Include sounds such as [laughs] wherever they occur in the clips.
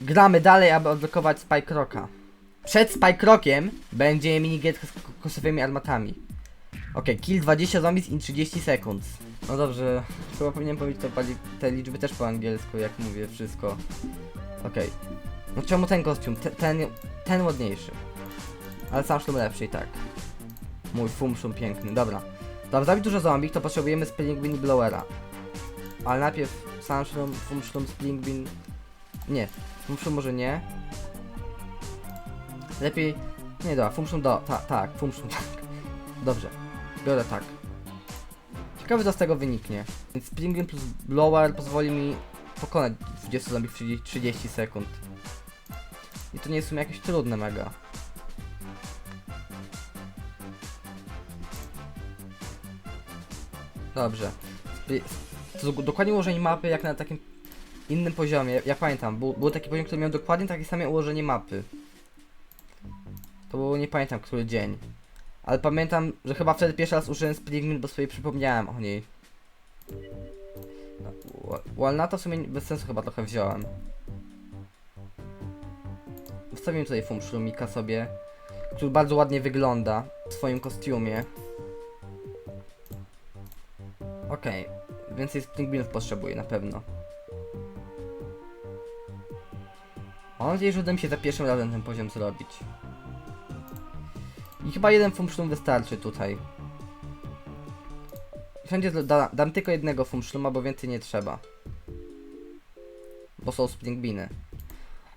gramy dalej, aby odblokować Spike Rocka. Przed Spike Rockiem będzie minigierka z ko- kosowymi armatami. Okej, kill 20 zombies in 30 sekund. No dobrze, chyba powinienem powiedzieć to te liczby też po angielsku, jak mówię wszystko. Okej. No czemu ten kostium? Te, ten, ten ładniejszy. Ale sam szlum lepszy i tak. Mój fum szum piękny, dobra. Dobra, zabić dużo zombie, to potrzebujemy Spring Bean Blowera. Ale najpierw sam szlum, fum szlum, Spring Bean... Nie, szlum może nie. Lepiej... Nie, dobra, szlum do... Ta, tak, fum szlum [laughs] tak. Dobrze, biorę tak. Ciekawe co z tego wyniknie. Więc Spring Bean plus Blower pozwoli mi pokonać 20 zombie w 30 30 sekund. I to nie jest w sumie jakieś trudne mega. Dobrze. Dokładnie ułożenie mapy jak na takim innym poziomie. Ja pamiętam, był, był taki poziom, który miał dokładnie takie same ułożenie mapy. To było nie pamiętam który dzień. Ale pamiętam, że chyba wtedy pierwszy raz użyłem Springmin, bo sobie przypomniałem o niej. Wa- Walnata w sumie bez sensu chyba trochę wziąłem. Wstawiłem tutaj Fumszlumika sobie, który bardzo ładnie wygląda w swoim kostiumie. Okej, więcej Springbeanów potrzebuję na pewno. Mam nadzieję, że uda mi się za pierwszym razem ten poziom zrobić. I chyba jeden Fumszlum wystarczy tutaj. Wszędzie da, dam tylko jednego Fumszluma, bo więcej nie trzeba. Bo są Springbeany.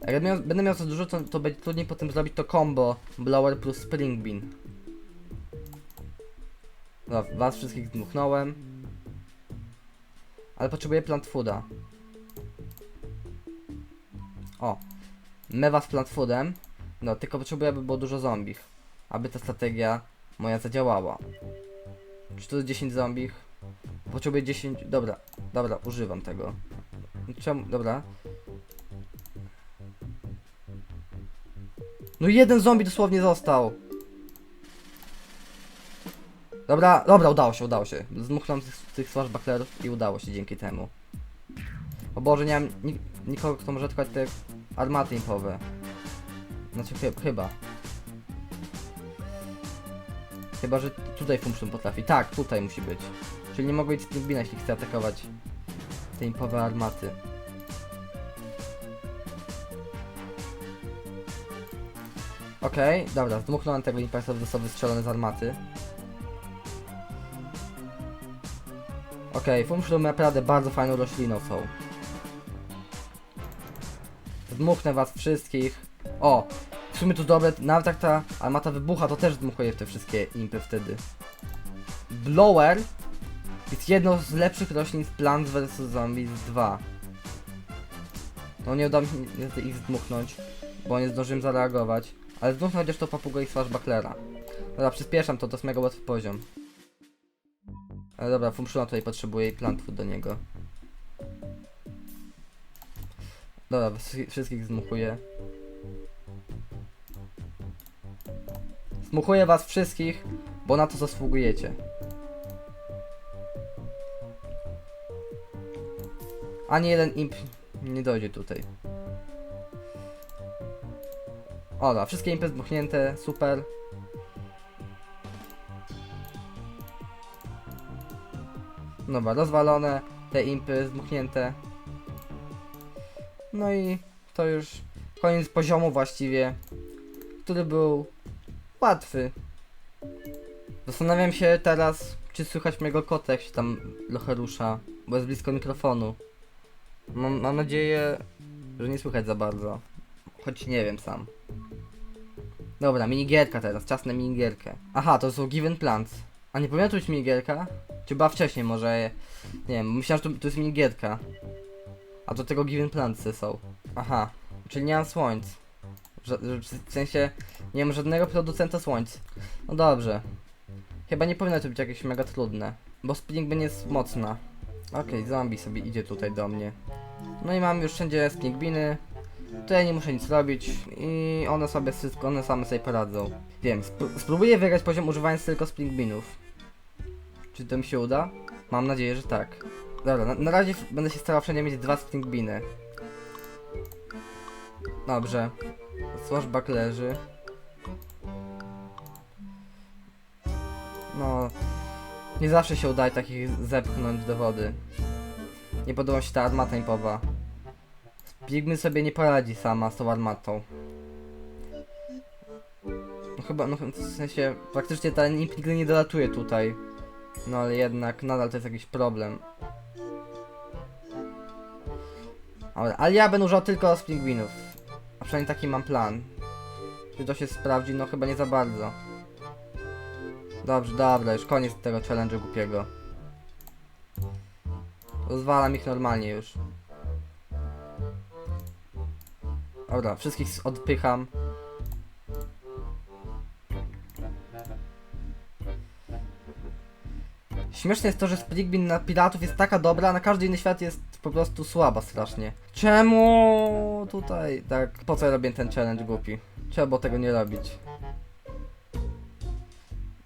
Jak będę miał, za dużo, to, to będzie trudniej potem zrobić to combo Blower plus Springbean. Dobra, was wszystkich dmuchnąłem. Ale potrzebuję plant fooda. O. Mewa z plant foodem. No, tylko potrzebuję, aby było dużo zombich. Aby ta strategia moja zadziałała. Czy to jest 10 zombich? Potrzebuję 10... Dobra, dobra, używam tego. Czemu? Dobra. No jeden zombie dosłownie został. Dobra, dobra, udało się, udało się. Zmuchnąłem tych, tych swashbucklerów i udało się dzięki temu. O Boże, nie mam nik nikogo, kto może atakować te armaty impowe. Znaczy, chy chyba. Chyba, że tutaj Fumszun potrafi. Tak, tutaj musi być. Czyli nie mogę być Springbina, jeśli chcę atakować te impowe armaty. Okej, dobra, zdmuchnąłem tego impresa, został wystrzelony z armaty. Okej, okay, naprawdę bardzo fajną rośliną są. Zdmuchnę was wszystkich. O! W sumie to dobre, nawet jak ta armata wybucha, to też zdmuchuję te wszystkie impy wtedy. Blower jest jedną z lepszych roślin z Plants vs Zombies 2. No nie udało mi się ich zdmuchnąć, bo nie zdążyłem zareagować. Ale zdmuchnę chociaż to papugę i swashbucklera. Dobra, przyspieszam to, to jest mega łatwy poziom. Ale dobra, Fumszuna tutaj potrzebuje i plant do niego. Dobra, wszy- wszystkich zmuchuję. Zmuchuję was wszystkich, bo na to zasługujecie. Ani jeden imp nie dojdzie tutaj. O, dobra, wszystkie impy zmuchnięte, super. Dobra, rozwalone, te impy zmuchnięte. No i to już koniec poziomu właściwie, który był łatwy. Zastanawiam się teraz, czy słychać mojego kota, jak się tam trochę rusza, bo jest blisko mikrofonu. Mam, mam nadzieję, że nie słychać za bardzo, choć nie wiem sam. Dobra, minigierka teraz, czas na minigierkę. Aha, to są given plants. A nie powinna to być minigierka? Czy była wcześniej może? Nie wiem, myślałem, że to, to jest minigierka. A do tego given plantsy są. Aha, czyli nie mam słońc. Że- w sensie, nie mam żadnego producenta słońc. No dobrze. Chyba nie powinno to być jakieś mega trudne. Bo Springman jest mocna. Okej, zombie sobie idzie tutaj do mnie. No i mam już wszędzie Springbiny. Tutaj nie muszę nic robić i one sobie wszystko, one same sobie poradzą. Wiem, sp- spróbuję wygrać poziom używając tylko Springbinów. Czy to mi się uda? Mam nadzieję, że tak. Dobra, na, na razie będę się starał wszędzie mieć dwa Springbiny. Dobrze. Swashback leży. No. Nie zawsze się udaje takich zepchnąć do wody. Nie podoba mi się ta armata impowa. Pigmy sobie nie poradzi sama z tą armatą. No chyba, no w sensie, praktycznie ten imp nigdy nie dolatuje tutaj. No ale jednak nadal to jest jakiś problem. Ale, ja będę używał tylko z pingwinów. A przynajmniej taki mam plan. Czy to się sprawdzi? No chyba nie za bardzo. Dobrze, dobra, już koniec tego challenge'u głupiego. Rozwalam ich normalnie już. Dobra, wszystkich odpycham. Śmieszne jest to, że Sprigbin na piratów jest taka dobra, a na każdy inny świat jest po prostu słaba strasznie. Czemu tutaj tak? Po co ja robię ten challenge głupi? Trzeba było tego nie robić.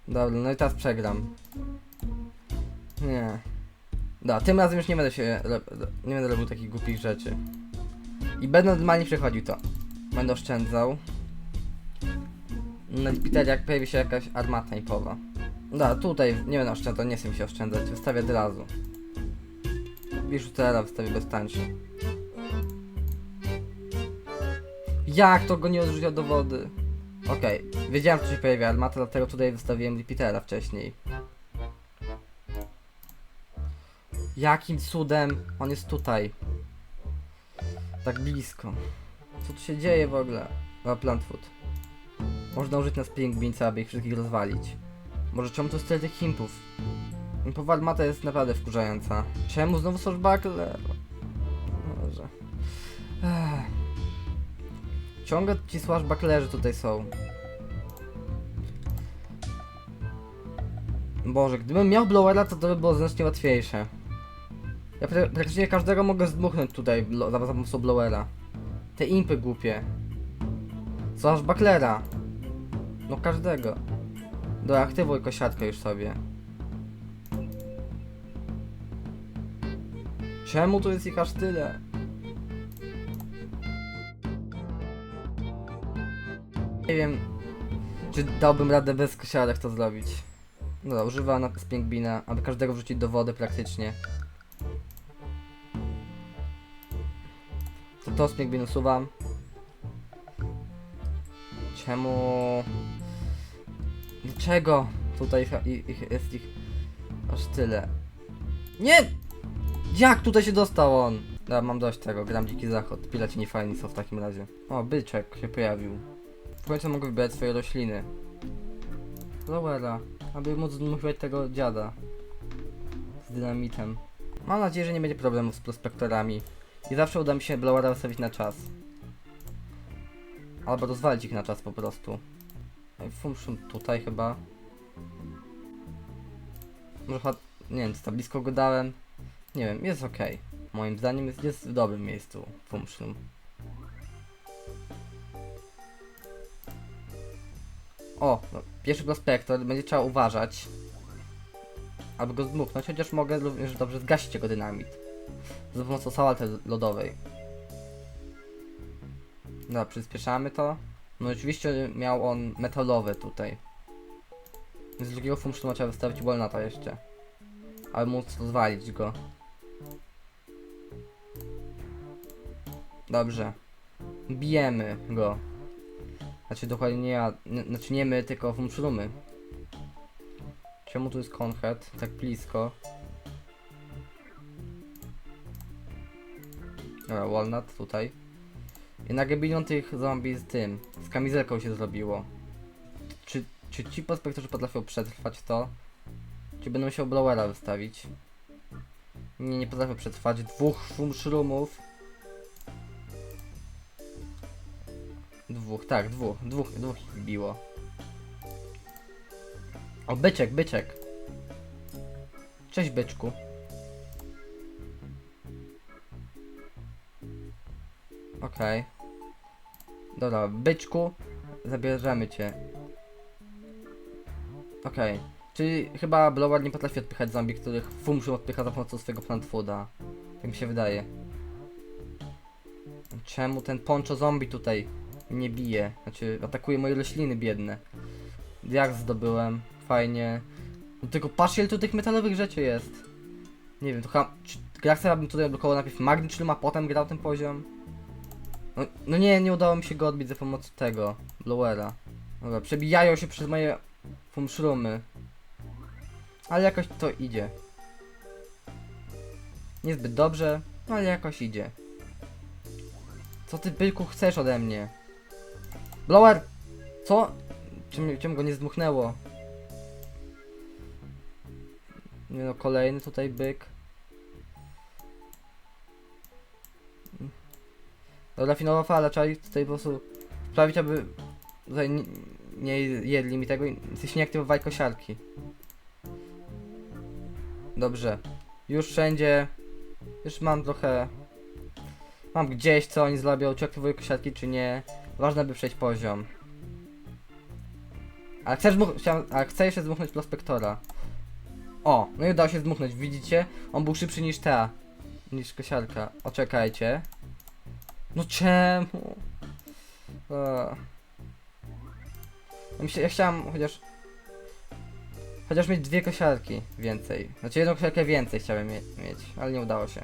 Dobra, no i teraz przegram. Nie. Da, tym razem już nie będę się. Nie będę robił takich głupich rzeczy. I będę normalnie przechodził to. Będę oszczędzał. Na Jupiter jak pojawi się jakaś armata impowa. Da, tutaj nie będę oszczędzał, nie chcę mi się oszczędzać, wystawię od razu. Biżutera wystawię bez tańszy. Jak to go nie odrzucił do wody? Okej, wiedziałem, że się pojawia armata, dlatego tutaj wystawiłem Lipitera wcześniej. Jakim cudem on jest tutaj? Tak blisko. Co tu się dzieje w ogóle? O, Plantfoot. Można użyć nas pingwinca, aby ich wszystkich rozwalić. Może czemu to tyle tych himpów? Impowa armata jest naprawdę wkurzająca. Czemu znowu swashbuckler? Może. Ech. Ciągle ci swashbucklerzy tutaj są. Boże, gdybym miał blowera, to to by było znacznie łatwiejsze. Ja pra- praktycznie każdego mogę zdmuchnąć tutaj za pomocą blowera. Te impy głupie. Swashbucklera. No każdego. Doaktywuj kosiarkę już sobie. Czemu tu jest ich aż tyle? Nie wiem, czy dałbym radę bez kosiarek to zrobić. No, używa na z pingwina, aby każdego wrzucić do wody praktycznie. To to z pingwinu. Czemu... Dlaczego tutaj ich, ich, jest ich aż tyle? Nie! Jak tutaj się dostał on? Ja mam dość tego, gram dziki zachód. Pilaci nie fajni są w takim razie. O, byczek się pojawił. W końcu mogę wybierać swoje rośliny. Lowera, aby móc zmusić tego dziada. Z dynamitem. Mam nadzieję, że nie będzie problemów z prospektorami. I zawsze uda mi się blowera wystawić na czas. Albo rozwalić ich na czas po prostu. Ej, Function tutaj chyba. Może nie wiem, czy blisko go dałem. Nie wiem, jest ok. Moim zdaniem jest, jest w dobrym miejscu Function. O, no, pierwszy prospektor, będzie trzeba uważać. Aby go zdmuchnąć, chociaż mogę również dobrze zgasić jego dynamit. Za pomocą sałaty lodowej. Dobra, przyspieszamy to. No oczywiście miał on metalowe tutaj. Z drugiego funkcjonu trzeba wystawić Walnuta jeszcze. Aby móc rozwalić go. Dobrze. Bijemy go. Znaczy dokładnie nie ja, znaczy nie my, tylko Fumshrumy. Czemu tu jest Conhead? Tak blisko. Dobra, Walnut tutaj. Jednak bilion tych zombie z tym, z kamizelką się zrobiło. Czy, czy ci prospektorzy potrafią przetrwać to? Czy będą musiał blowera wystawić? Nie, nie potrafią przetrwać dwóch Fumshroomów. Dwóch, tak, dwóch, dwóch, dwóch ich biło. O, byczek, byczek. Cześć, byczku. Okej. Dobra, byczku, zabierzemy cię. Okej. Czyli chyba Blower nie potrafi odpychać zombie, których Fumshroom odpycha za pomocą swojego plant fooda. Tak mi się wydaje. Czemu ten poncho zombie tutaj nie bije? Znaczy, atakuje moje rośliny biedne. Jak zdobyłem? Fajnie. No tylko patrzcie, ile tu tych metalowych rzeczy jest. Nie wiem, to chyba... Czy Graxa bym tutaj odblokował najpierw Magnitude, a potem grał ten poziom? No, no nie, nie udało mi się go odbić za pomocą tego, blowera. Dobra, przebijają się przez moje fumszrumy. Ale jakoś to idzie. Niezbyt dobrze, ale jakoś idzie. Co ty byku chcesz ode mnie? Blower! Co? Czym, czym go nie zdmuchnęło? Nie no, kolejny tutaj byk. Dobra, finałowa fala, trzeba ich tutaj po prostu sprawić, aby tutaj nie, jedli mi tego i nie aktywowali kosiarki. Dobrze. Już wszędzie. Już mam trochę. Mam gdzieś co oni zrobią, czy aktywują kosiarki, czy nie. Ważne by przejść poziom. Ale chcesz chciałem, chcę jeszcze zdmuchnąć prospektora. O, no i udało się zdmuchnąć, widzicie? On był szybszy niż ta. Niż kosiarka. Oczekajcie. No czemu? Ja, myślę, ja chciałem chociaż... Chociaż mieć dwie kosiarki więcej. Znaczy jedną kosiarkę więcej chciałem mie mieć, ale nie udało się.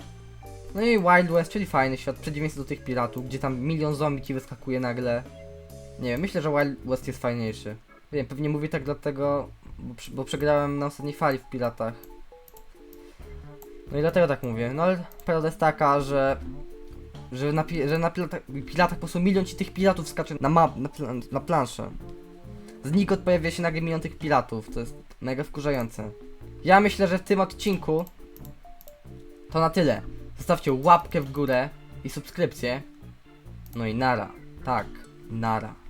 No i Wild West, czyli fajny świat, przeciwieństwo do tych piratów, gdzie tam milion zombie ci wyskakuje nagle. Nie wiem, myślę, że Wild West jest fajniejszy. Wiem, pewnie mówię tak dlatego, bo, bo przegrałem na ostatniej fali w piratach. No i dlatego tak mówię. No ale prawda jest taka, że że na, że na pilatach, pilatach po prostu milion ci tych piratów skacze na map, na, plan, na planszę. Znikąd pojawia się nagle milion tych piratów, to jest mega wkurzające. Ja myślę, że w tym odcinku to na tyle. Zostawcie łapkę w górę i subskrypcję. No i nara. Tak, nara.